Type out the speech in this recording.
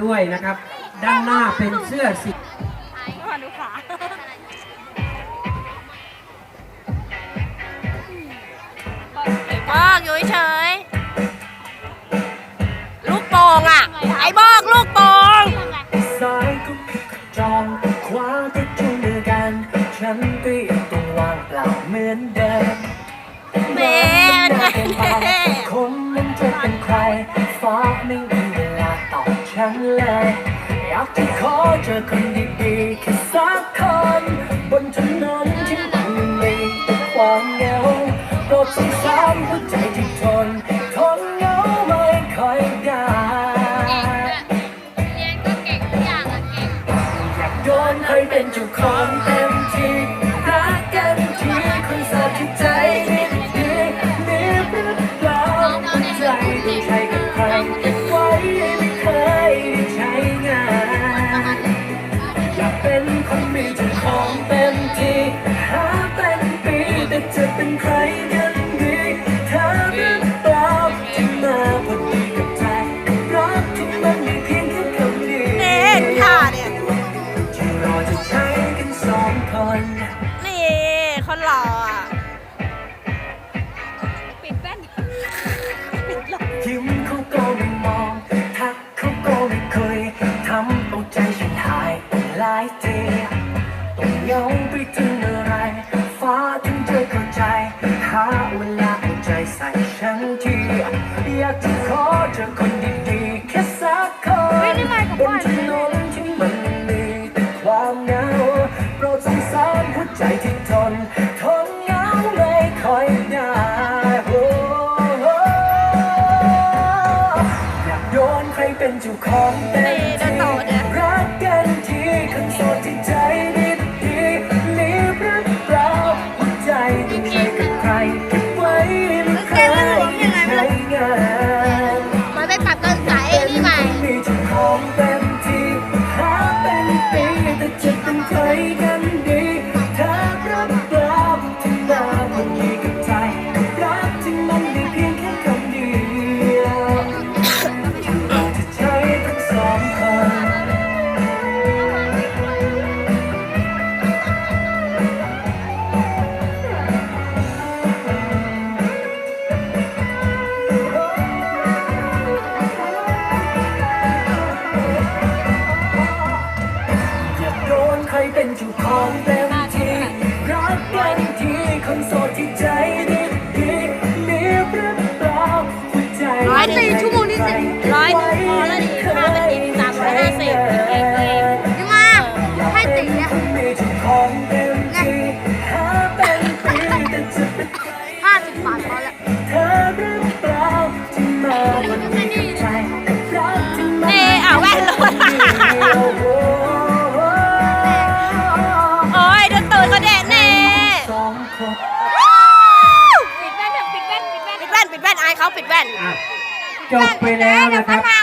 ด้วยนะครับ ด้านหน้าเป็นเสื้อสีมาดูขาบอกอยู่เฉย ลูกโป่งอะ ไอ้บอกลูกโป่งซ้ายก็จองขวาก็จูงมือกัน ฉันก็ยังต้องวางเปล่าเหมือนเดิมเมนนคนมันจะเป็นใครฟ้าไม่มีเวลา ตอบฉันเลย อยากจะขอเจอคนดีๆแค่สักคน บนถนนที่มันมีแต่ความเหงาโปรดสงสารหัวใจที่ทนทนเหงาไม่ค่อยได้เรียนก็เก่งทุกอย่างอะเก่งอยากโดนใครเป็นเจ้าของเต็ คนนี่คนหล่ออะปิดแว่นยิ้มเขาก็ไม่มองทักเขาก็ไม่คุยทำเอาใจฉันหายไปหลายทีต้องเหงาไปถึงเมื่อไร ฟ้าถึงจะเข้าใจหาเวลาเอาใจใส่ฉันทีอยากจะขอเจอคนดี นทนเหงาไม่ค่อยได้โอ้โหอยากโยนใครเป็นเจ้าของเต็มนี่เดินที่ต่อเนี่ยรักกันทีคนโสดที่ใจดีดีๆมีหรือเปล่าหัวใจต้องใช้กับใครเก็บไว้ไม่เคยใช้งานมันไปปรับต้นสายไอ้นี่ใหม่มีเจ้าของเต็มที่หาเป็นปีแต่จะเป็นใครกัน เป็นเจ้าของเต็มที่รักกันทีคนโสดที่ใจดีดีมีหรือเปล่าหัวใจร้อยสี่ชั่วโมงที่สิ ปิดแว่นเถอะปิดแว่นปิดแว่นปิดแว่นปิดแว่นอายเขาปิดแว่นอะจบไปแล้วนะครับ